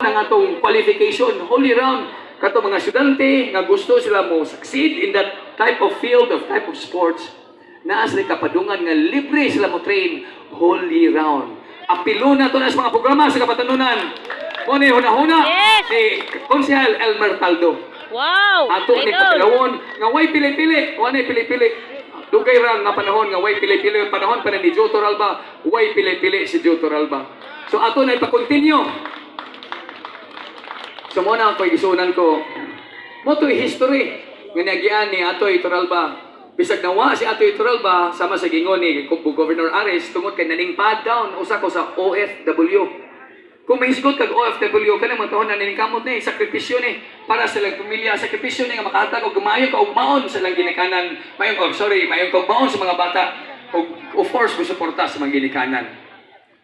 ng atong qualification. Holy round kato mga estudyante nga gusto sila mo succeed in that type of field of type of sports naa sila kapadungan nga libre sila mo train. Holy round. Apilo na to na sa mga programa sa kapatanunan. Mo ni huna-huna Yes! ni Konsehal Elmer Taldo. Wow! ato ni Idol! kapilawon nga way pili-pili. Wa ni pili-pili. Dugay ra nga panahon nga way pili-pili panahon pa ni Joe Toralba way pili-pili si Joe Toralba so ato na ipa-continue So muna ako isunan ko, mo to history nga nagyan ni Atoy Toralba. Bisag nawa si Atoy Toralba sama sa gingon ni Governor Ares tungod kay naning pad down usa ko sa OFW. Kung may sigot kag OFW ka naman tahon na niningkamot ni sakripisyo ni para sa lang pamilya sakripisyo ni nga makahatag og maayo ka og maon sa lang ginikanan mayon og sorry mayon ka og maon sa mga bata og of course mo suporta sa mga ginikanan.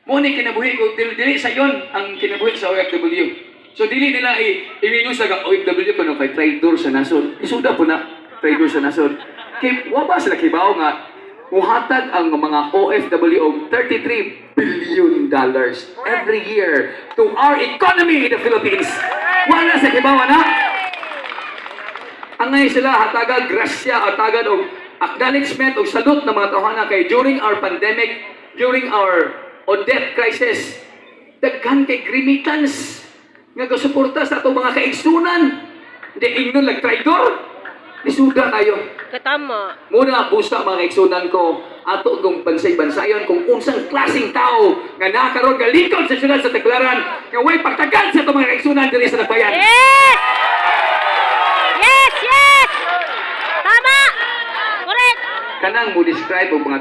Mo ni kinabuhi ko dili, dili sa yon ang kinabuhi sa OFW. So dili nila i iminus nga OFW kuno kay traitor sa nasod. Isuda po na traitor sa nasod. Kay wa ba sila kibaw nga muhatag ang mga OFW og 33 billion dollars every year to our economy in the Philippines. Wala sa kibaw na. Angay sila hatagan grasya hatagan og acknowledgement og salute ng mga tawhana kay during our pandemic, during our Odette crisis, daghan kay grimitans nga gasuporta sa atong mga kaigsunan. Hindi ingnon lang traidor. Isuda kayo. Katama. Muna busa mga kaigsunan ko, ato kung bansay-bansayon kung unsang klaseng tao nga nakaroon nga lingkod sa syudad sa Taclaran nga way pagtagan sa itong mga kaigsunan diri sa Nagbayan. Yes! Yes! Yes! Tama! Correct! Kanang mo describe og mga